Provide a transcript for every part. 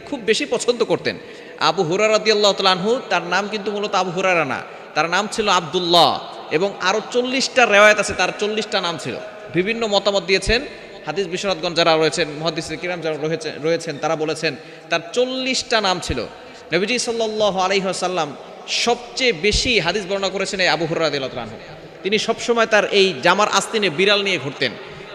খুব বেশি পছন্দ করতেন। আবু হুরারাদি আল্লাহ তালানহু তার নাম কিন্তু মূলত আবু হুরারা না, তার নাম ছিল আবদুল্লাহ এবং আরও চল্লিশটা রেওয়ায়ত আছে, তার চল্লিশটা নাম ছিল। বিভিন্ন মতামত দিয়েছেন। হাদিস বিশ্বনাথগঞ্জ যারা রয়েছেন মহাদিস কিরাম যারা রয়েছে, রয়েছেন, তারা বলেছেন, তার চল্লিশটা নাম ছিল। নবীজি সাল্লাহ আলহিহাসাল্লাম সবচেয়ে বেশি হাদিস বর্ণনা করেছেন এই আবু হুরারাদি আল্লাহ তিনি সবসময় তার এই জামার আস্তিনে বিড়াল নিয়ে ঘুরতেন।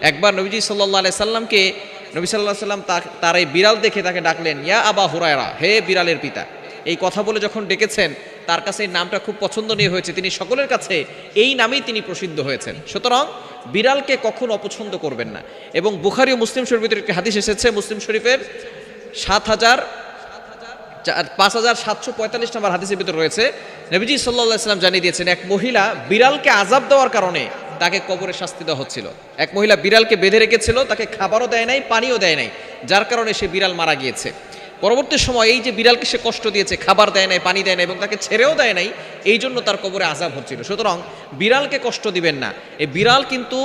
একবার নবীজি সাল্লাহ আলাই সাল্লামকে নবী সাল্লাহ সাল্লাম তার এই বিড়াল দেখে তাকে ডাকলেন, ইয়া আবা হুরায়রা, হে বিড়ালের পিতা। এই কথা বলে যখন ডেকেছেন, তার কাছে এই নামটা খুব পছন্দনীয় হয়েছে। তিনি সকলের কাছে এই নামেই তিনি প্রসিদ্ধ হয়েছেন। সুতরাং বিড়ালকে কখনো অপছন্দ করবেন না। এবং বুখারি ও মুসলিম শরীফের একটি হাদিস এসেছে, মুসলিম শরীফের সাত হাজার পাঁচ হাজার সাতশো পঁয়তাল্লিশ নম্বর হাদিসের ভিতরে রয়েছে, নবীজি সাল্লাহ সাল্লাম জানিয়ে দিয়েছেন, এক মহিলা বিড়ালকে আজাব দেওয়ার কারণে তাকে কবরে শাস্তি দেওয়া হচ্ছিল। এক মহিলা বিড়ালকে বেঁধে রেখেছিল, তাকে খাবারও দেয় নাই, পানিও দেয় নাই, যার কারণে সে বিড়াল মারা গিয়েছে। পরবর্তী সময় এই যে বিড়ালকে সে কষ্ট দিয়েছে, খাবার দেয় নাই, পানি দেয় নাই এবং তাকে ছেড়েও দেয় নাই, এই জন্য তার কবরে আজাব হচ্ছিল। সুতরাং বিড়ালকে কষ্ট দিবেন না। এই বিড়াল কিন্তু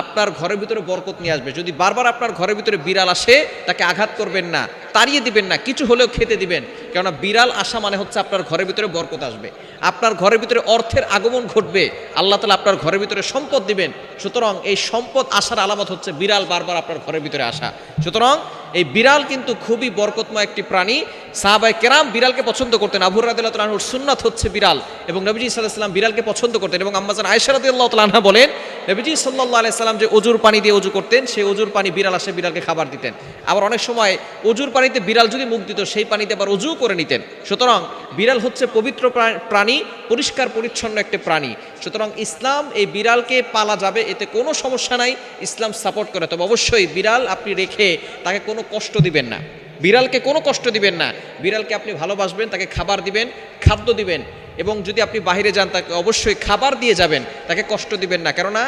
আপনার ঘরের ভিতরে বরকত নিয়ে আসবে। যদি বারবার আপনার ঘরের ভিতরে বিড়াল আসে, তাকে আঘাত করবেন না, তাড়িয়ে দিবেন না, কিছু হলেও খেতে দিবেন। কেননা বিড়াল আসা মানে হচ্ছে আপনার ঘরের ভিতরে বরকত আসবে। আপনার ঘরের ভিতরে অর্থের আগমন ঘটবে। আল্লাহ তালা আপনার ঘরের ভিতরে সম্পদ দিবেন। সুতরাং এই সম্পদ আসার আলামত হচ্ছে বিড়াল বারবার আপনার ঘরের ভিতরে আসা। সুতরাং এই বিড়াল কিন্তু খুবই বরকতময় একটি প্রাণী। সাহাবাই কেরাম বিড়ালকে পছন্দ করতেন। আবুর রাদিল্লাহ তালাহুর সুন্নাত হচ্ছে বিড়াল। এবং নবীজি সাল্লাহাম বিড়ালকে পছন্দ করতেন। এবং আম্মাজান আয়সা রাদিল্লাহ তালাহা বলেন নবীজি সাল্লাহ আলাইসাল্লাম যে অজুর পানি দিয়ে অজু করতেন সেই অজুর পানি বিড়াল আসে বিড়ালকে খাবার দিতেন। আবার অনেক সময় অজুর পানিতে বিড়াল যদি মুখ দিত, সেই পানিতে আবার অজু করে নিতেন। সুতরাং বিড়াল হচ্ছে পবিত্র প্রাণী, পরিষ্কার পরিচ্ছন্ন একটি প্রাণী। সুতরাং ইসলাম এই বিড়ালকে পালা যাবে, এতে কোনো সমস্যা নাই, ইসলাম সাপোর্ট করে। তবে অবশ্যই বিড়াল আপনি রেখে তাকে কোনো কষ্ট দিবেন না। বিড়ালকে কোনো কষ্ট দিবেন না। বিড়ালকে আপনি ভালোবাসবেন, তাকে খাবার দিবেন, খাদ্য দিবেন। এবং যদি আপনি বাইরে যান, তাকে অবশ্যই খাবার দিয়ে যাবেন, তাকে কষ্ট দিবেন না। কেননা,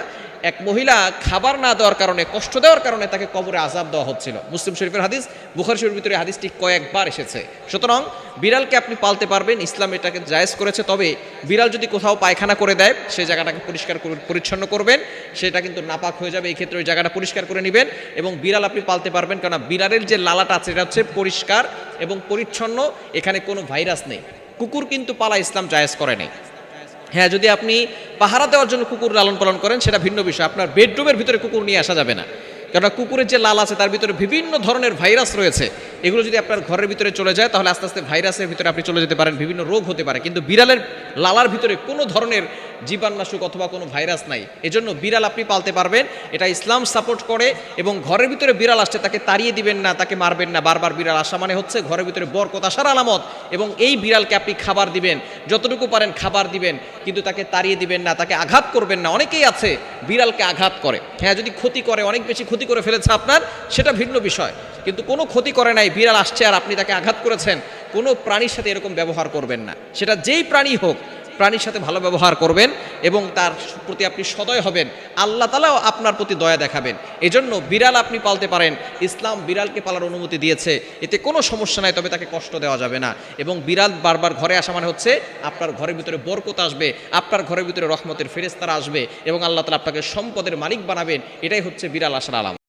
এক মহিলা খাবার না দেওয়ার কারণে, কষ্ট দেওয়ার কারণে তাকে কবরে আজাব দেওয়া হচ্ছিল। মুসলিম শরীফের হাদিস, বুখার শরীফের ভিতরে হাদিসটি কয়েকবার এসেছে। সুতরাং, বিড়ালকে আপনি পালতে পারবেন, ইসলাম এটাকে জায়েজ করেছে, তবে বিড়াল যদি কোথাও পায়খানা করে দেয় সেই জায়গাটাকে পরিষ্কার করে পরিচ্ছন্ন করবেন, সেটা কিন্তু নাপাক হয়ে যাবে, এই ক্ষেত্রে ওই জায়গাটা পরিষ্কার করে নেবেন এবং বিড়াল আপনি পালতে পারবেন, কেননা বিড়ালের যে লালাটা আছে, এটা হচ্ছে পরিষ্কার এবং পরিচ্ছন্ন, এখানে কোনো ভাইরাস নেই। কুকুর কিন্তু পালা ইসলাম জায়েজ করে নেই। হ্যাঁ যদি আপনি পাহারা দেওয়ার জন্য কুকুর লালন পালন করেন, সেটা ভিন্ন বিষয়। আপনার বেডরুমের ভিতরে কুকুর নিয়ে আসা যাবে না। কেননা কুকুরের যে লাল আছে, তার ভিতরে বিভিন্ন ধরনের ভাইরাস রয়েছে। এগুলো যদি আপনার ঘরের ভিতরে চলে যায়, তাহলে আস্তে আস্তে ভাইরাসের ভিতরে আপনি চলে যেতে পারেন, বিভিন্ন রোগ হতে পারে। কিন্তু বিড়ালের লালার ভিতরে কোনো ধরনের জীবাণুনাশক অথবা কোনো ভাইরাস নাই। এজন্য বিড়াল আপনি পালতে পারবেন, এটা ইসলাম সাপোর্ট করে এবং ঘরের ভিতরে বিড়াল আসছে, তাকে তাড়িয়ে দিবেন না, তাকে মারবেন না। বারবার বিড়াল আসা মানে হচ্ছে ঘরের ভিতরে বরকত আসার আলামত এবং এই বিড়ালকে আপনি খাবার দিবেন, যতটুকু পারেন খাবার দিবেন, কিন্তু তাকে তাড়িয়ে দিবেন না, তাকে আঘাত করবেন না। অনেকেই আছে বিড়ালকে আঘাত করে। হ্যাঁ যদি ক্ষতি করে, অনেক বেশি ক্ষতি করে ফেলেছে আপনার, সেটা ভিন্ন বিষয়। কিন্তু কোনো ক্ষতি করে নাই বিড়াল আসছে আর আপনি তাকে আঘাত করেছেন, কোনো প্রাণীর সাথে এরকম ব্যবহার করবেন না। সেটা যেই প্রাণী হোক, প্রাণীর সাথে ভালো ব্যবহার করবেন এবং তার প্রতি আপনি সদয় হবেন, আল্লাহ তালাও আপনার প্রতি দয়া দেখাবেন। এজন্য বিড়াল আপনি পালতে পারেন, ইসলাম বিড়ালকে পালার অনুমতি দিয়েছে, এতে কোনো সমস্যা নাই, তবে তাকে কষ্ট দেওয়া যাবে না। এবং বিড়াল বারবার ঘরে আসা মানে হচ্ছে, আপনার ঘরের ভিতরে বরকত আসবে, আপনার ঘরের ভিতরে রহমতের ফেরেস্তারা আসবে এবং আল্লাহ তালা আপনাকে সম্পদের মালিক বানাবেন, এটাই হচ্ছে বিড়াল আসার আলাম